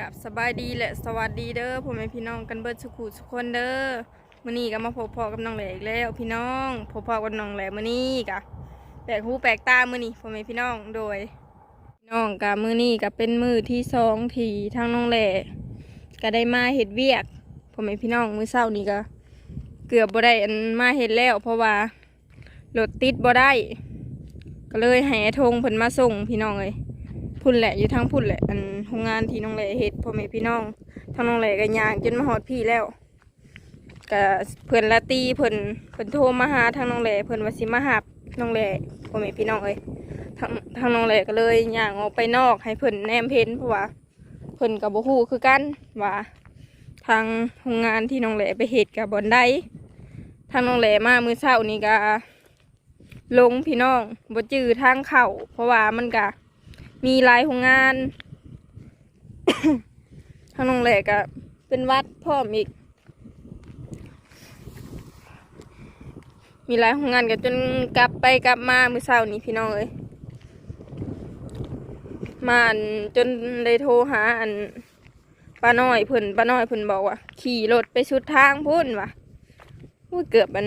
กับสบายดีและสวัสดีเด้อพ่อแม่พี่น้องกันเบิดสุขุสุกคนเด้อมื้อนี้ก็มาพบพ่อกับน้องแหลอีกแล้ว พี่น้องพบพ่อกับน้องแหลมื้อนี้กะแปลกหูแปลกตามื้อนี้พ่อแม่พี่น้องโดยน้องกะมื้อนี้ก็เป็นมื้อที่สองที่ทางน้องแหลก็ได้มาเฮ็ดเวียกพ่อแม่พี่น้องมื้อเช้านี้ก็เกือบบ่ได้อันมาเฮ็ดแล้ว เพราะว่ารถติดบ่ได้ ก็เลยให้ไอ้ธงเพิ่นมาส่งพี่น้องเลย พุ่นแหละอยู่ทั้งพุ่นแหละอันโรงงานที่น้องแหล่เฮ็ดพ่อแม่พี่น้องทางน้องแหล่ก็ย่างจนมาฮอดพี่แล้วก็เพิ่นละตีเพิ่นเพิ่นโทรมาหาทางน้องแหล่เพิ่นว่าสิมาหับน้องแหล่พ่อแม่พี่น้องเอ้ยทางทางน้องแหล่ก็เลยย่างออกไปนอกให้เพิ่นแนมเพ้นเพราะว่าเพิ่นก็บ่ฮู้คือกันว่าทางโรงงานที่น้องแหล่ไปเฮ็ดก็บ่อนใดทางน้องแหล่มามื้อเช้านี้ก็ลงพี่น้องบ่จื้อทางเข้าเพราะว่ามันก็ มีลายโรงงาน ทางโรงแรกอะเป็นวัดพร้อมอีก มีลายโรงงานกันจนกลับไปกลับมาเมื่อเช้านี้พี่น้องเอ้ยมาอันจนได้โทรหาอันป้าน้อยเพิ่นป้าน้อยเพิ่นบอกว่า ขี่รถไปสุดทางพุ่นว่ะอุ้ยเกือบมัน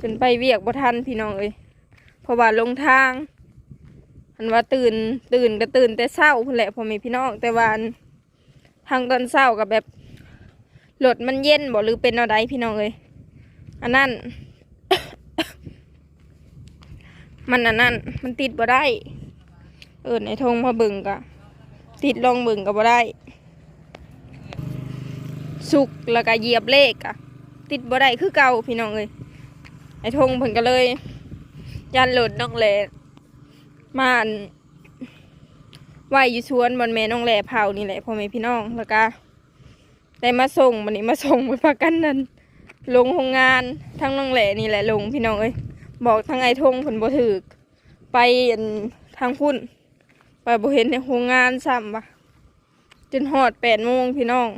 จนไปเวียกบ่ทันพี่น้องเอ้ยเพราะว่าลงทางันว่าตื่นตื่นก็ตื่นแต่เช้าแหละพ่อแม่พี่น้องแต่ว่าอันทางตอนเช้ากับแบบรถมันเย็นบ่หรือเป็นอะไรพี่น้องเลยอันนั้น มันอันนั้น มันติดบ่ได้ เออในทงมาบึงกะติดลองบึงก็บ่ได้ สุกแล้วก็เหยียบเลขอะติดบ่ได้คือเก่าพี่น้องเลยไอ้ทงเพิ่นก็เลย ยันหลุดน้องแหล มาอันไหวอยู่ชวนบนแม่น้องแหล่เผานี่แหละพ่อแม่พี่น้องแล้วก็ได้มาส่งวันนี้มาส่งไปพักกันนั่นลงโรงงานทั้งน้องแหล่นี่แหละลงพี่น้องเอ้ยบอกทั้งไอ้ทงผลบ่ถือไปทางพุ่นไปบ่เห็นในโรงงานซ้ำวะจนหอดแปดโมงพี่น้อง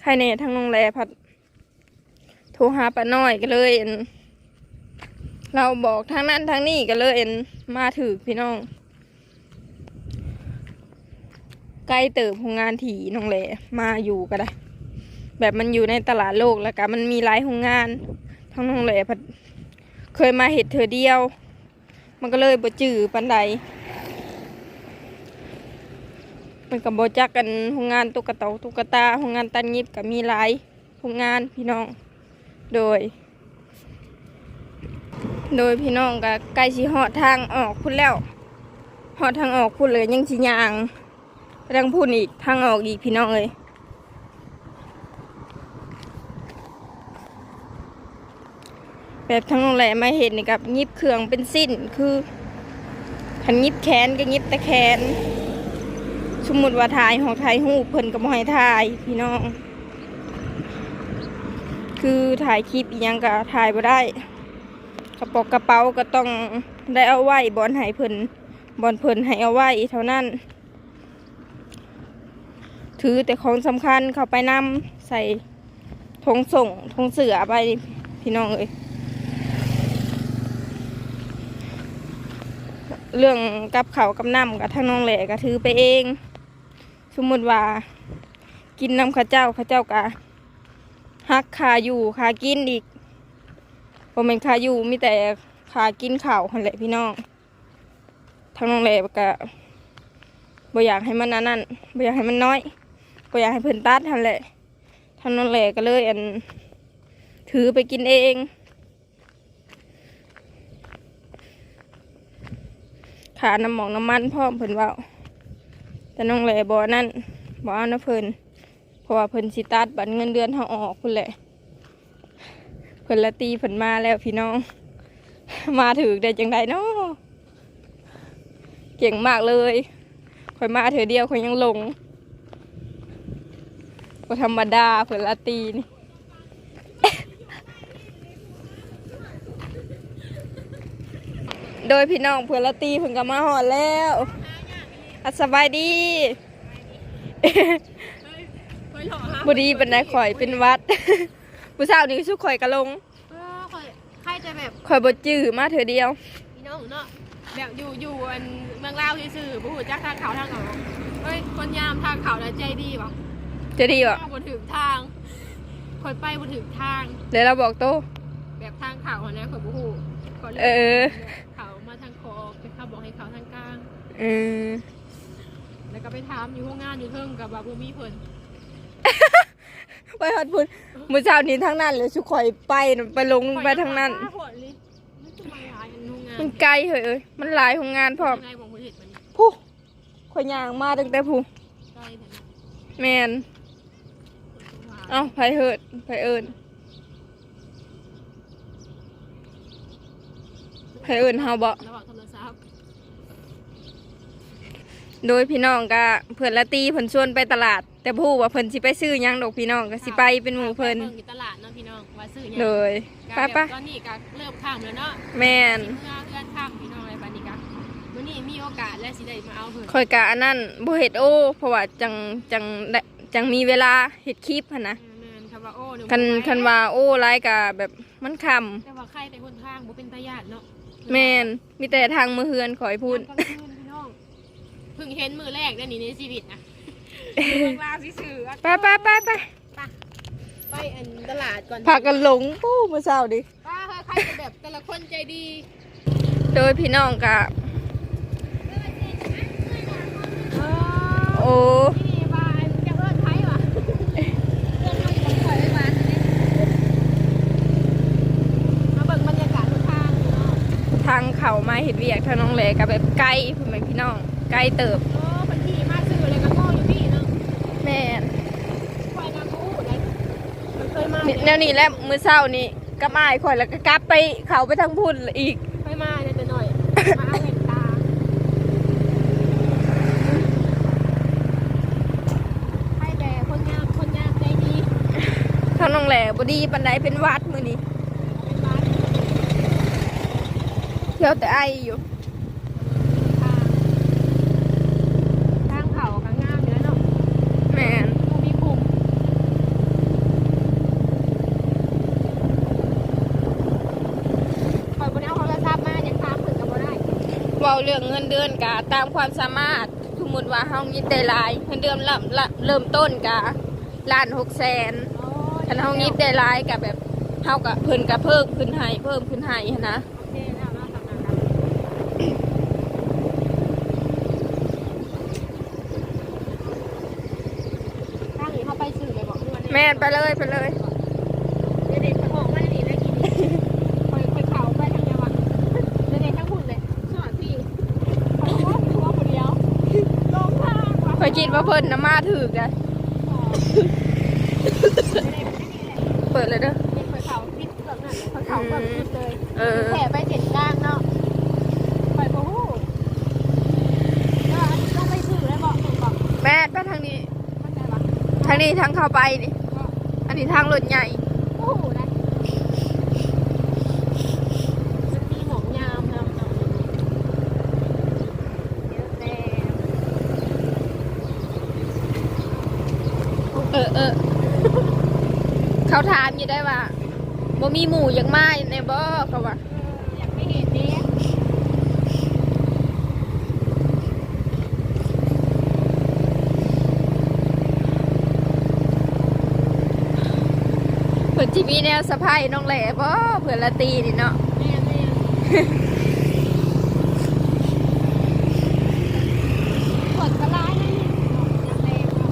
ใครเนี่ยทั้งน้องแหล่พัดโทรหาป้าน้อยก็เลย เราบอกทางนั้นทางนี้ก็เลยเอ็นมาถือพี่น้อง ใกล้เติบโรงงานถี่น้องแหลมาอยู่ก็ได้ แบบมันอยู่ในตลาดโลกแล้วก็มันมีหลายโรงงาน ทั้งน้องแหลพัดเคยมาเห็ดเธอเดียว มันก็เลยบ่จื้อปันใดมันกับโบจักกันโรงงานตุ๊กตาตุ๊กตาโรงงานตันยิบก็มีหลายโรงงานพี่น้อง โดย โดยพี่น้องก็ใกล้สิหอดทางออกพุ่นแล้วหอดทางออกพุ่นเลยยังสิยางไปทางพุ่นอีกทางออกอีกพี่น้องเลยแบบทั้งโรงแรมมาเห็นนี่กับยิบเครื่องเป็นสิ้นคือขันยิบแขนก็ยิบต่แขน สมมติว่าถ่ายหองถ่ายหูเพิ่นก็บ่ให้ถ่ายพี่น้อง คือถ่ายคลิปยังก็ถ่ายบ่ได้ กระเป๋ากระเป๋าก็ต้องได้เอาไว้บอนให้เพิ่นบอนเพิ่นให้เอาไว้เท่านั้น ถือแต่ของสำคัญเข้าไปนำใส่ทงส่งทงเสือไปพี่น้องเอ้ยเรื่องกับเขากับน้ำกับทางน้องแหล่ก็ถือไปเอง สมมติว่า กินน้ำข้าเจ้าข้าเจ้ากะฮักคาอยู่คากินอีก ผมเป็นขาอยู่มีแต่ขากินข่าวหันแหละพี่น้องทางน้องแหลบก็บ่อยากให้มันอันนั่นบ่อยากให้มันน้อยบ่อยากให้เพิ่นตัดหันแหละทางน้องแหลก็เลยอันถือไปกินเองขาน้ำหมองน้ำมันพร้อเพิ่นว่าแต่น้องแหลบ่นั่นบ่เอานะเพิ่นเพราะว่าเพิ่นสิตัดบัตรเงินเดือนเฮาออกพุ่นแหละ เพิ่นละตีเพิ่นมาแล้วพี่น้อง มาถือได้จังไดเนาะเก่งมากเลยข่อยมาเถอเดียวข่อยยังลงก็ธรรมดาเพิ่นละตีนี่โดยพี่น้องเพิ่อนละตีเพิ่นก็มาหอดแล้วอัสบายดีบดีเป็นนายข่อยเป็นวัด ผู้สาวนี่สุข่อยกะลงเออข่อยใครจะแบบข่อยบดจื้อมาเถอเดียวพี่น้องเนาะแบบอยู่อยู่อันเมืองลาวซื่อๆบ่ฮู้จักทางเขาทางออกเฮ้ยคนยามทางเขาแล้วใจดีบ่จะดีบ่บ่ถึงทางคนไปบ่ถึงทางเดี๋ยวเราบอกโตแบบทางเขาหั้นนะข่อยบ่ฮู้ข่อยเลยเออเขามาทางคอไปเขาบอกให้เขาทางกลางเออแล้วก็ไปถามอยู่ห้องงานอยู่เทิงกับว่าบ่มีเพิ่น ไปฮอดพุ่นมื้อเช้านี้ทั้งนั้นเลยสุข่อยไปน่ะไปลงไปทางนั้นข่อยยังว่าหัวลิมันจะมาหลายอันโรงงานมันไกลเหยเอ้ยมันหลายโรงงานพร้อมยังไงบ่ฮู้เฮ็ดมันผู้ข่อยย่างมาตั้งแต่ผู้ใกล้แท้นะแม่นเอ้าไผเฮิดไผเอิ้นไผเอิ้นเฮาบ่ ระหว่างโทรศัพท์โดยพี่น้องก็เพิ่นละตีเพิ่นชวนไปตลาด แต่ผู้ว่าเพิ่นสิไปซื้อหยังดอกพี่น้องก็สิไปเป็นหมู่เพิ่น บิ่งอยู่ตลาดเนาะพี่น้องว่าซื้อหยังเลยไปก็ไปแบบตอนนี้ก็เริ่มข้ามแล้วเนาะแม่นสิเมื่อเอื้อนข้ามพี่น้องอะไรบัดนี้ก็มื้อนี้มีโอกาสและสิได้มาเอาเพิ่นคอยกะอันนั้นบ่เฮ็ดโอเพราะว่าจังจังได้จังมีเวลาเฮ็ดคลิปหั่นนะแม่นคำว่าโอ้เดี๋ยวคันบ่ไหวคันว่าโอ้หลายกะแบบมันคำแต่ว่าใครแต่คนทางบ่เป็นตาญาติเนาะแม่นมีแต่ทางมือเฮือนขอยพูด ยามกลางคืนพี่น้องเพิ่งเห็นมือแรกได้นี่ในชีวิตนะเมือง ลาวซื่อๆไปไปไปไปไปอันตลาดก่อนพากันหลงปู้มื้อเช้าดิป้าเฮ้ยใครจะแบบแต่ละคนใจดี โดยพี่น้องกะเออโอ้นี่ว่าจะเอิ้นไผวะเอิ้นเขาอยู่บนข่อยไว้บ้านมาเบิ่งบรรยากาศทุกทางเนาะทางเข้ามาเฮ็ดเวียกทางน้องแหลกะแบบไกลพุ่นแม่พี่น้องไกลเติบ แม่นข่อยนำอู้ได้มันเคยมาแนวนี้แหละมื้อเช้านี้กับอ้ายข่อยแล้วก็กลับไปเข้าไปทางพุ่นอีกเคยมาเนี่ยแต่หน่อย มาเอาเห็นตาให้แต่คนงามคนงามใจดีทางน้องแหลบ่ดีปานใดเป็นหวัดมื้อนี้เป็นบ้าน เที่ยวแต่ไออยู่ ทางทางเขาก็งามอยู่แล้วเนาะ แม่น บ่มีภูมิข่อยบ่ได้เอาโทรศัพท์มายังตามถึงก็บ่ได้ เว้าเรื่องเงินเดือนกะตามความสามารถสมมุติว่าเฮายิดได้หลายเงินเดือนละละเริ่มต้นกะล้าน6แสนโอ้ยคันเฮายิดได้หลายกะแบบเฮากะเพิ่นกะเพิ่มขึ้นให้เพิ่มขึ้นให้นะโอเคแล้วเนาะทำงานกันทางนี้เขาไปสื่อเลยบอกด้วยแม่นไปเลยไปเลย เด็กๆทั้งหมไม่ได้ดีได้กินคอยคอยเขาไปทางเดียวอะเด็กๆทั้งหุ่นเลยสวัสดีขอโทษหัวคนเดียวลงทางว่ะ ข่อย คิดว่าเพิ่นน่ะมาถึกอะเด็กๆไม่ดีเลยเปิดเลยเด้อเด็กคอยเขาพิษแบบนั้นเลยคอยเขาแบบพิษเลยเออแผลไปเห็นกลางเนาะคอยโอ้โหแล้วอันนี้ต้องไปสื่อเลยบอกถูกบอกแม่นไปทางนี้เข้าใจปะทางนี้ทางเข้าไปนี่ก็อันนี้ทางรถใหญ่ โอ้โหนะสตีหมองยามนะเนาะเยอะแน่ เออเออ เขาถามอยู่ได้ว่าบ่มีหมูยังมาในบ่เขาว่าอยากไม่เห็นนี่เพิ่นสิมีแนวสะพายน้องแหล่บ่เพิ่นละตีนี่เนาะ แม่แม่กดกระไรนั่นนี่อยากแรงเนาะ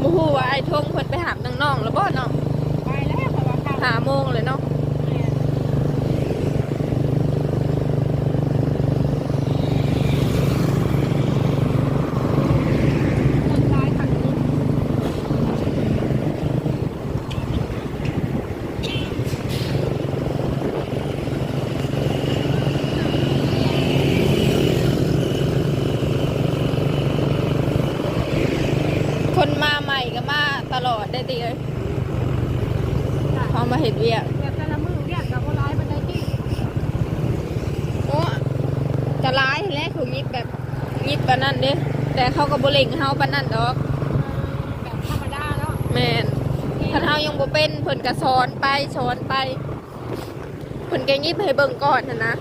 บ่ฮู้ว่าไอ้ทงเพิ่นไปหามน้องๆแล้วบ่เนาะ ไปแล้วเพราะว่าข้าว หาโมงเลยเนาะ เอามาเห็ดเวียกเรียละมือเรียกับว่าร้ายมันไที่โอ้จะร้ายแล้วถูกยิบแบบยิบปานนั่นเด้แต่เขาก็บ่เล่งเฮาปานนั่นดอก แบบธรรมดาเนาะแมนคันเฮายังบ่เป็นเพิ่นก็สอนไปสอนไปเพิ่นก็ยิบให้เบิ่งก่อนหั่นะ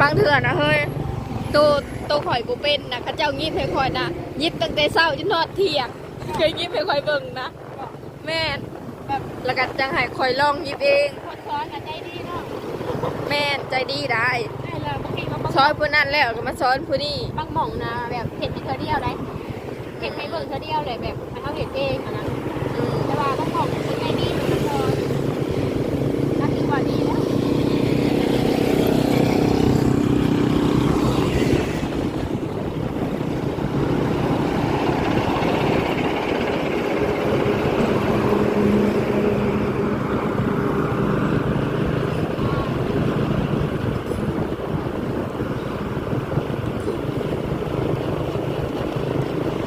บางเถื่อนนะเฮ้ยตัวตัวข่อยบ่เป็นนะข้าเจ้ายิบให้ข่อยนะยิบตั้งแต่เศร้าจนทอดเที่ยง เคยยิบให้ข่อยเบิ่งนะ แม่นแบบแล้วก็จังให้ข่อยลองยิบเอง คนซ้อนกันใจดีเนาะแม่นใจดีได้ไอ้เราบางทีก็บางซอยผู้นั้นแล้วก็มาสอนผู้นี้บางหม่องนะแบบเห็นให้เธอเดียวได้เห็นให้เบิ่งเธอเดียวเลยแบบให้เขาเห็นเองอะนะอืมแต่ว่าบางหม่องเป็นใจดีมันก็น่าคิดว่าดีแล้ว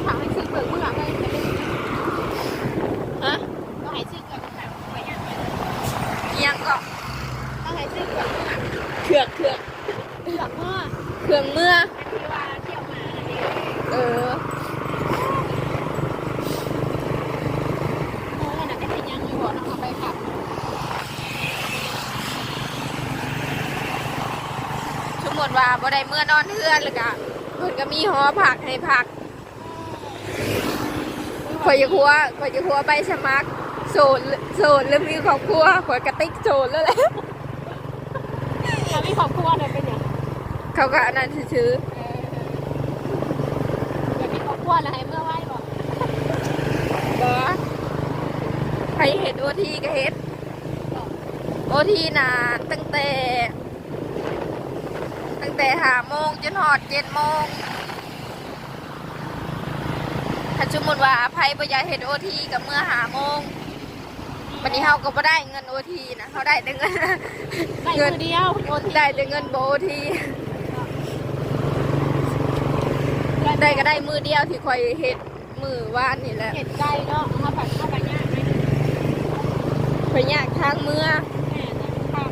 ถามให้ซื้อเปลือกเมื่อไหร่เลย ฮะ ก็ให้ซื้อเปลือกเมื่อไหร่ไว้ยังไง อิหยังก็ ก็ให้ซื้อเปลือกเมื่อไหร่ เถือกเถือก เปลือกเมื่อ เครื่องเมื่อ ที่ว่าเที่ยวมาอันนี้ เออ โอ้ยน่ะเป็นยังอยู่บ่เนาะเอาไปขับ สมมติว่า บ่ได้เมื่อนอนเทือนเลยก็เพิ่นก็มีหอผักให้ผักข่อยจะครัวข่อยจะครัวไปสมัครโสดโสดหรือมีครอบครัวข่อยกระติกโสดแล้วแหละถ้ามีครอบครัวเลยเป็นยังเขาก็อันนั้นซื้อเอออยากมีครอบครัวแล้วให้เมื่อไหร่บ่ๆบ่ใครเห็นโอทีก็เห็นโอทีน่ะตั้งแต่ ตั้งแต่ห้าโมงจนหอดเจ็ดโมงถ้าสมมติว่าไพ่ประหยัดเห็นโอทีกับเมื่อหาโมงวันนี้เขาก็บ่ได้เงินโอทีนะเขาได้แต่เงินได้เงิมือเดียวโอนที่ได้แต่เงินโบทีได้ก็ได้มือเดียวที่คอยเห็ดมือว่านนี่แหละเห็ดไก่เนาะมาผัดข้าวกันยากไหมไปยากทางเมื่อ แม่นะข้า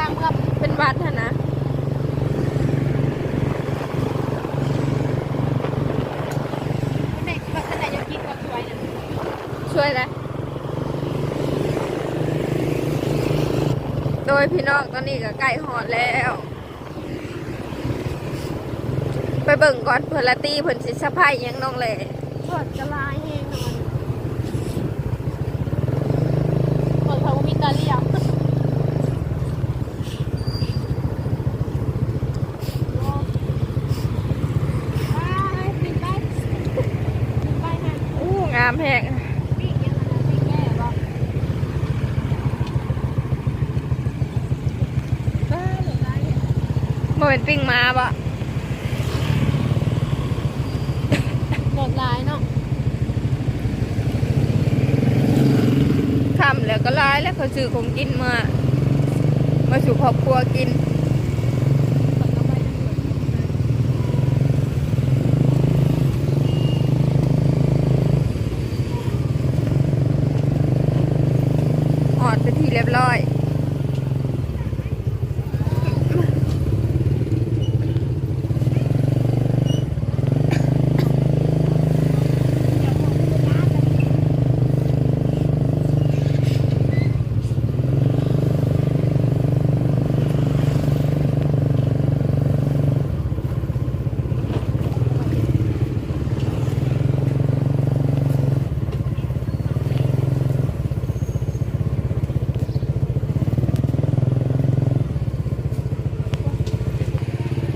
ว เท้าทางเมื่อเป็นวัดหั้นนะเด็กแบบขนาดยังกินก็ช่วยนะช่วยเลยโดยพี่น้องตอนนี้ก็ใกล้หอดแล้ว ไปเบิ่งก่อนเพื่อนละตีเพื่อนสิสะพายอิหยังน้องเลยสดจะลายเองนอนเปิดเขามีตาเลียมไปปิดไปปิดไปนะ อู้งามแพง ปีกยังไงปีกแก่บ่บ้าหรือไร บ่เป็นปิ้งมาบ่หมดลายเนาะค่ำแล้วก็ร้ายแล้วเขาซื้อของกินมา มาสู่ครอบครัวกินเปิดเข้าไปนะหอดไปนที่เรียบร้อย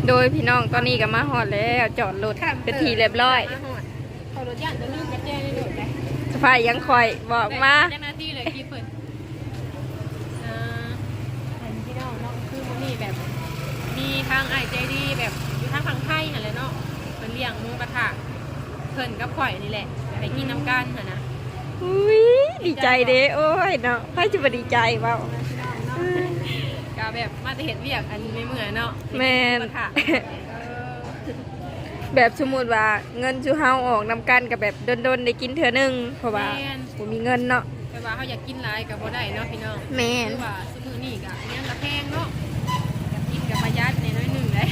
โดยพี่น้องตอนนี้ก็มาหอดแล้วจอดรถเป็นที่เรียบร้อยขอรถย่านจะลืมกระแจในรถเลยสภายยังคอยบอกมาเจ้าหน้าที่เลยกี่เปิดอ่าอันที่เราเนาะคือมันมีแบบ มีทางไอใจดีแบบอยู่ทางฝั่งไทยอะไรเนาะเป็นเลี้ยงหมูกระทะเพิ่นกับข่อยนี่แหละอยากให้กินน้ำกันนะนะอุ้ยดีใจเด้โอ้ยเนาะใครจะมาดีใจเปล่า ก็แบบมาจะเห็นเวียกอันไม่เหมือนเนาะแม่นหมูกระทะเออแบบสมมติว่าเงินชูเฮาออกนำกันกับแบบโดนๆได้กินเถื่อหนึงเพราะว่าแม่นผมมีเงินเนาะแต่ว่าเขาอยากกินหลายกับบ่ได้เนาะพี่น้องแม่นคือว่าสมือนี่กะอันนี้ละแพงเนาะอยากกินกับประหยัดในน้อยหนึ่งเลย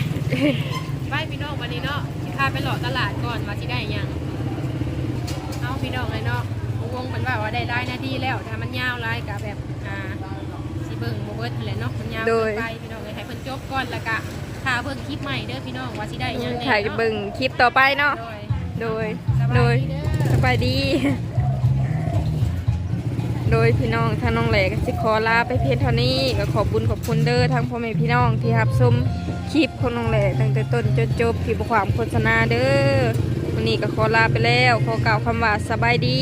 ไปพี่น้องวันนี้เนาะสิพาไปหลอกตลาดก่อนว่าสิได้หยังเอาพี่น้องเลยเนาะวงเป็นว่าว่าได้ได้หน้าที่แล้วถ้ามันยาวไล่กับแบบอ่าสิ บเบิ่งบ่เบิดนั่นแหละเนาะมันยาวโดเกิยนไปพี่น้องเลยให้เพิ่นจบก่อนแล้วก็ถ้าเบิ่งคลิปใหม่เด้อพี่น้องว่าสิได้อิหยังแน่ถ่ายเนาะเบิ่งคลิปต่อไปเนาะ โดยโดยสบายโดยดีเด้อสบายดี โดยพี่น้องทางน้องแหลกสิขอลาไปเพียงเท่านี้ก็ขอบบุญขอบคุณเด้อทางพ่อแม่พี่น้องที่รับชมคลิปของน้องแหลกตั้งแต่ต้นจนจบที่บ่ความโฆษณาเด้อวันนี้ก็ขอลาไปแล้ว ขอกล่าวคำว่าสบายดี